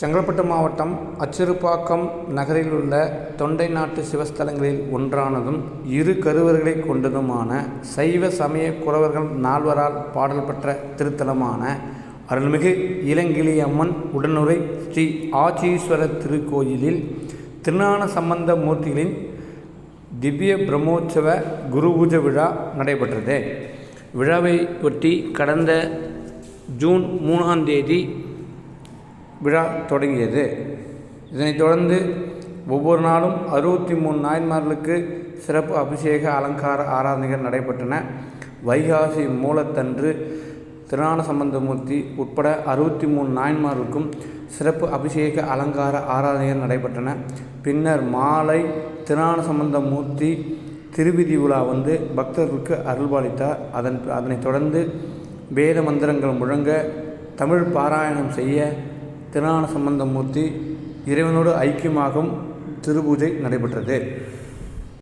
செங்கல்பட்டு மாவட்டம் அச்சிறுபாக்கம் நகரில் உள்ள தொண்டை நாட்டு சிவஸ்தலங்களில் ஒன்றானதும் இரு கருவர்களை கொண்டதுமான சைவ சமய குரவர்கள் நால்வரால் பாடல் பெற்ற திருத்தலமான அருள்மிகு இளங்கிளியம்மன் உடனுறை ஸ்ரீ ஆச்சீஸ்வரர் திருக்கோயிலில் திருஞான சம்பந்த மூர்த்திகளின் திவ்ய பிரம்மோற்சவ குருபூஜ விழா நடைபெற்றது. விழாவை ஒட்டி கடந்த ஜூன் மூணாம் தேதி விழா தொடங்கியது. இதனைத் தொடர்ந்து ஒவ்வொரு நாளும் அறுபத்தி மூணு நாயன்மார்களுக்கு சிறப்பு அபிஷேக அலங்கார ஆராதனைகள் நடைபெற்றன. வைகாசி மூலத்தன்று திருநான சம்பந்தமூர்த்தி உட்பட அறுபத்தி மூணு நாயன்மார்களுக்கும் சிறப்பு அபிஷேக அலங்கார ஆராதனைகள் நடைபெற்றன. பின்னர் மாலை திருநான சம்பந்தமூர்த்தி திருவிதி உலா வந்து பக்தர்களுக்கு அருள்பாலித்தார். அதன் அதனைத் தொடர்ந்து வேத மந்திரங்கள் முழங்க தமிழ் பாராயணம் செய்ய திருஞான சம்பந்தமூர்த்தி இறைவனோடு ஐக்கியமாகும் திருபூஜை நடைபெற்றது.